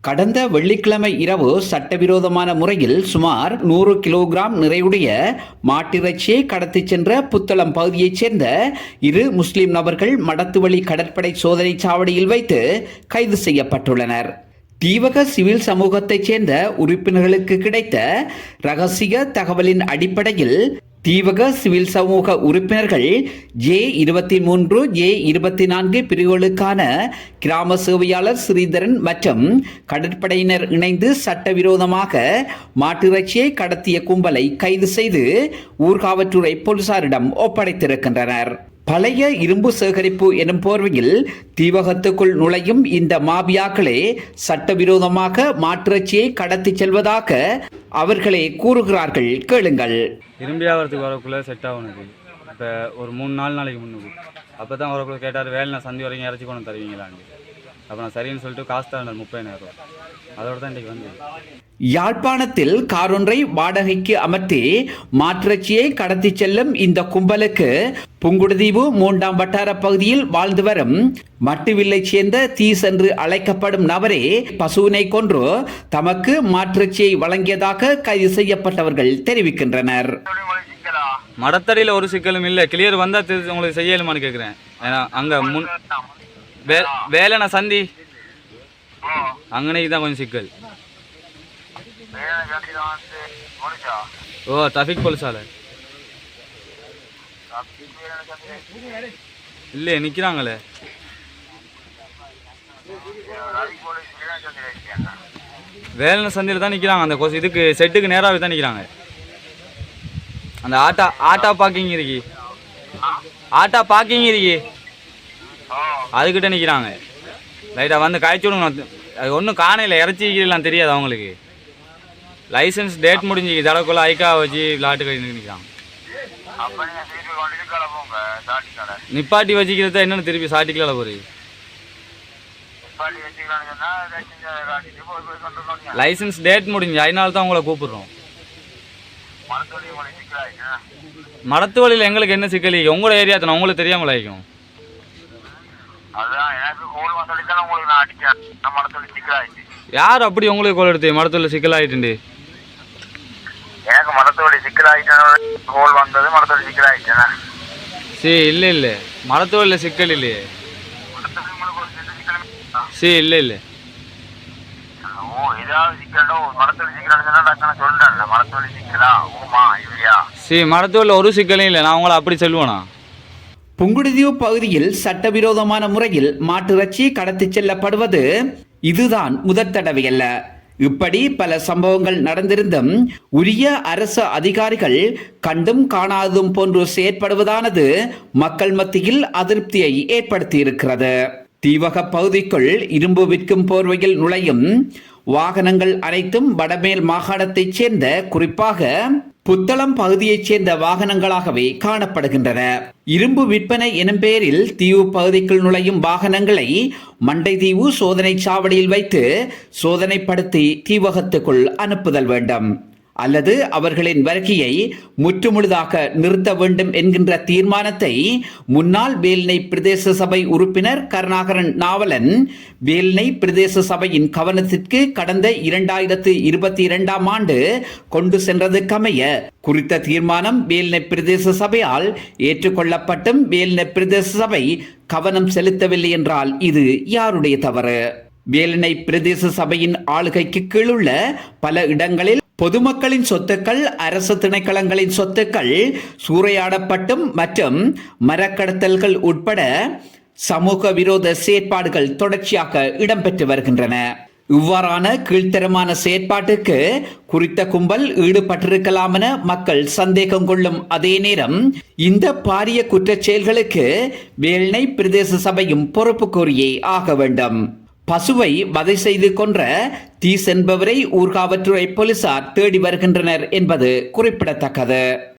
கடந்த வெள்ளிக்கிழமை இரவு சட்டவிரோதமான முறையில் சுமார் நூறு கிலோகிராம் நிறையுடைய மாட்டிறைச்சியை கடத்திச் சென்ற புத்தளம் பகுதியைச் சேர்ந்த இரு முஸ்லிம் நபர்கள் மடத்துவழி கடற்படை சோதனை சாவடியில் வைத்து கைது செய்யப்பட்டுள்ளனர். தீவக சிவில் சமூகத்தைச் சேர்ந்த உறுப்பினர்களுக்கு கிடைத்த ரகசிய தகவலின் அடிப்படையில் தீவக சிவில் சமூக உறுப்பினர்கள் ஜே இருபத்தி மூன்று ஜே இருபத்தி நான்கு பிரிவுகளுக்கான கிராம சேவையாளர் ஸ்ரீதரன் மற்றும் கடற்படையினர் இணைந்து சட்டவிரோதமாக மாட்டிறைச்சியை கடத்திய கும்பலை கைது செய்து ஊர்காவற்றுறை போலீசாரிடம் ஒப்படைத்திருக்கின்றனர். பழைய இரும்பு சேகரிப்பு எனும் போர்வையில் தீவகத்துக்குள் நுழையும் இந்த மாபியாக்களே சட்டவிரோதமாக மாட்டிறைச்சியை கடத்திச் செல்வதாக அவர்களே கூறுகிறார்கள். கேளுங்கள். இரும்பி ஆகிறதுக்கு வரக்குள்ளே செட் ஆகுனது இப்போ ஒரு மூணு நாலு நாளைக்கு முன்னுக்கு. அப்போ தான் வரக்குள்ள கேட்டார் வேலை நான் சந்தி வரைக்கும் இறச்சி கொண்டு தருவீங்களான்னு அப்போ நான் சரின்னு சொல்லிட்டு காசு தரேன் முப்பதாயிரம் ரூபா. அதோட தான் இன்றைக்கி வந்து யாழ்ப்பாணத்தில் காரொன்றை வாடகைக்கு அமர்த்தி மாற்றிறைச்சியை கடத்திச் செல்லும் இந்த கும்பலுக்கு புங்குடுதீவு மூன்றாம் வட்டார பகுதியில் வாழ்ந்து வரும் மட்டுவில்லை சேர்ந்த தீஸ் என்று அழைக்கப்படும் நபரே பசுவினை கொன்று தமக்கு மாற்றுச்சியை வழங்கியதாக கைது செய்யப்பட்டவர்கள் தெரிவிக்கின்றனர். மடத்தடியில் ஒரு சிக்கலும் இல்லை. கிளியர் வந்தால் உங்களுக்கு செய்யலுமான்னு கேட்குறேன் ஏன்னா அங்கே முன் வே வேலைண்ணா சந்தி. அங்கனைக்கு தான் கொஞ்சம் சிக்கல். ஓ டிராஃபிக் போலீஸால இல்லை நிற்கிறாங்களே வேலன சந்தையில் தான் நிற்கிறாங்க அந்த கொசு இதுக்கு செட்டுக்கு நேராகவே தான் நிற்கிறாங்க அந்த ஆட்டா ஆட்டா பார்க்கிங் இருக்கி. ஆட்டா பார்க்கிங் இருக்கி. அதுக்கிட்ட நிற்கிறாங்க லைட்டாக வந்து காய்ச்சி விடுங்க. அது ஒன்றும் காணையில் இறச்சிக்கலாம் தெரியாது அவங்களுக்கு. லைசன்ஸ் டேட் முடிஞ்சு தடக்குள்ள ஐக்கா வச்சு விளாட்டு கட்டி நிற்கிறாங்க நிப்பாட்டி வச்சுக்கிறத என்னன்னு திருப்பி சாட்டிக்கல போகுது லைசன்ஸ் டேட் முடிஞ்சு அதனால தான் உங்களை கூப்பிடுறோம். மடத்து வழியில் எங்களுக்கு என்ன சிக்கல்? உங்களோட ஏரியா தானே உங்களுக்கு தெரியாமல் ஆயிக்கும் யார் அப்படி உங்களுக்கு கோல் எடுத்து மடத்துல சிக்கலாயிட்டு எனக்கு மடத்தோட சிக்கலாயிட்டேன் கோல் வந்தது மடத்தோட சிக்கலாயிட்டேன். சரி இல்லை இல்லை. மடத்து வழியில் சிக்கல் இல்லையே. சரி இல்லை இல்லை. சரி மடத்து வழியில் ஒரு சிக்கலும் இல்லை. நான் உங்களை அப்படி சொல்லுவேனா? புங்குடுதீவு பகுதியில் சட்டவிரோதமான முறையில் மாட்டிறைச்சி கடத்திச் செல்லப்படுவது இதுதான் முதற் தடவையல்ல இப்படி பல சம்பவங்கள் நடந்திருந்தும் உரிய அரசு அதிகாரிகள் கண்டும் காணாததும் போன்று செயற்படுவதானது மக்கள் மத்தியில் அதிருப்தியை ஏற்படுத்தியிருக்கிறது. தீவக பகுதிக்குள் இரும்பு விற்கும் போர்வையில் நுழையும் வாகனங்கள் அனைத்தும் வடமேல் மாகாணத்தைச் சேர்ந்த குறிப்பாக புத்தளம் பகுதியைச் சேர்ந்த வாகனங்களாகவே காணப்படுகின்றன. இரும்பு விற்பனை எனும் பெயரில் தீவு பகுதிக்குள் நுழையும் வாகனங்களை மண்டை தீவு சோதனை சாவடியில் வைத்து சோதனைப்படுத்தி தீவகத்துக்குள் அனுப்புதல் வேண்டும். அல்லது அவர்களின் வருகையை முற்றுமுழுதாக நிறுத்த வேண்டும் என்கின்ற தீர்மானத்தை முன்னாள் வேல்னை பிரதேச சபை உறுப்பினர் கருணாகரன் நாவலன் வேல்னை பிரதேச சபையின் கவனத்திற்கு கடந்த இரண்டாயிரத்து இருபத்தி இரண்டாம் ஆண்டு கொண்டு சென்றதுக்கமைய குறித்த தீர்மானம் வேல்னை பிரதேச சபையால் ஏற்றுக்கொள்ளப்பட்டும். வேல்னை பிரதேச சபை கவனம் செலுத்தவில்லை என்றால் இது யாருடைய தவறு? வேலனை பிரதேச சபையின் ஆளுகைக்கு கீழுள்ள பல இடங்களில் பொதுமக்களின் சொத்துக்கள் அரசு திணைக்களங்களின் சொத்துக்கள் சூறையாடப்பட்டும் மற்றும் மரக்கடத்தல்கள் உட்பட சமூக விரோத செயற்பாடுகள் தொடர்ச்சியாக இடம்பெற்று வருகின்றன. இவ்வாறான கீழ்த்தரமான செயற்பாட்டுக்கு குறித்த கும்பல் ஈடுபட்டிருக்கலாம் என மக்கள் சந்தேகம் கொள்ளும் அதே நேரம் இந்த பாரிய குற்றச் செயல்களுக்கு வேல்னை பிரதேச சபையும் பொறுப்பு கோரியே ஆக வேண்டும். பசுவை வதை செய்து கொன்ற தீஸ் என்பவரை ஊர்காவற்றுறை போலீசார் தேடி வருகின்றனர் என்பது குறிப்பிடத்தக்கது.